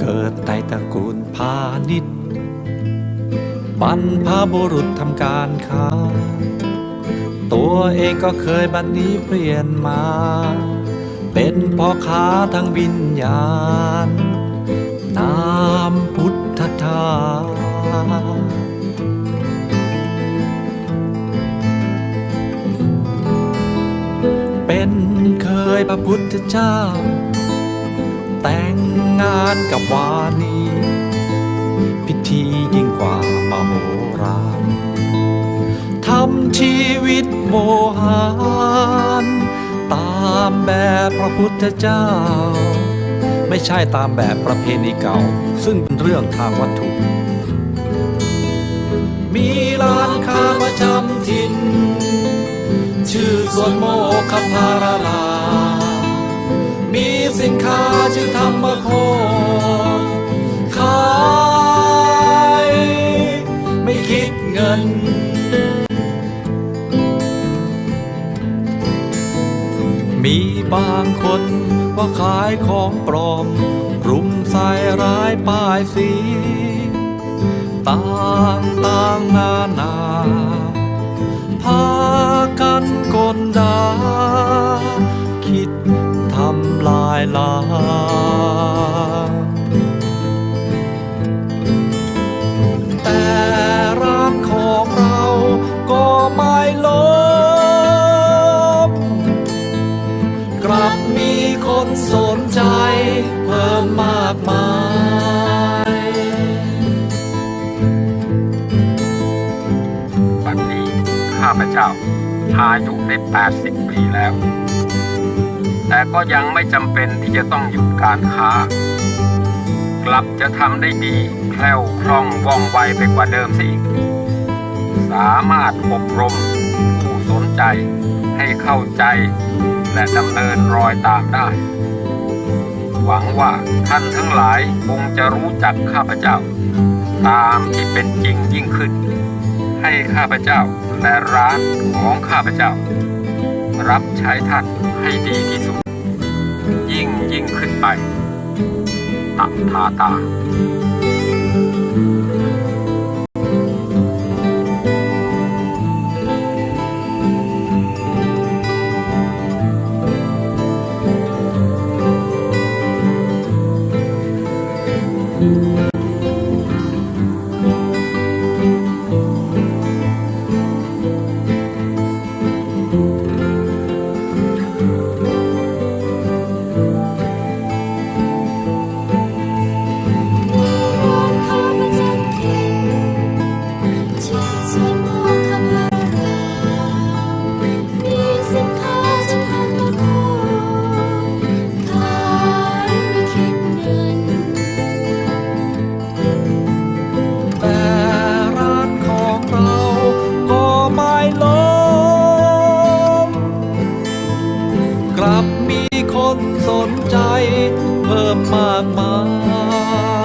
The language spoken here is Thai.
เกิดในตระกูลพาณิชย์บรรพบุรุษทำการค้า ตัวเองก็เคยบัดนนี้เปลี่ยนมา เป็นพ่อค้าทางวิญญาณ นามพุทธทาส ยพระพุทธเจ้า แต่งงานกับวานีพิธียิ่งกว่ามโหฬารทำชีวิตโมหารตามแบบพระพุทธเจ้า ไม่ใช่ตามแบบประเพณีเก่า ซึ่งเป็นเรื่องทางวัตถุ สวนโมคคพาราลา มีสินค้าชื่อธรรมโคขายไม่คิดเงิน มีบางคนว่าขายของปลอม รุมใส่ร้ายป้ายสี ต่างต่างนานาพา นสนใจเพิ่มมากมายบัดนี้ข้าพเจ้าอายุได้ 80 ปีแล้ว แต่ก็ยังไม่จำเป็นที่จะต้องหยุดการค้า กลับจะทำได้ดีแคล่วคล่องว่องไวไปกว่าเดิมสิสามารถอบรมผู้ ใจ ให้เข้าใจ และดำเนินรอยตามได้ หวังว่าท่านทั้งหลายคงจะรู้จักข้าพเจ้า ตามที่เป็นจริงยิ่งขึ้น ให้ข้าพเจ้าและร้านของข้าพเจ้า รับใช้ท่านให้ดีที่สุด ยิ่งยิ่งขึ้นไปตักทาตา คนสนใจเพิ่มมากมาย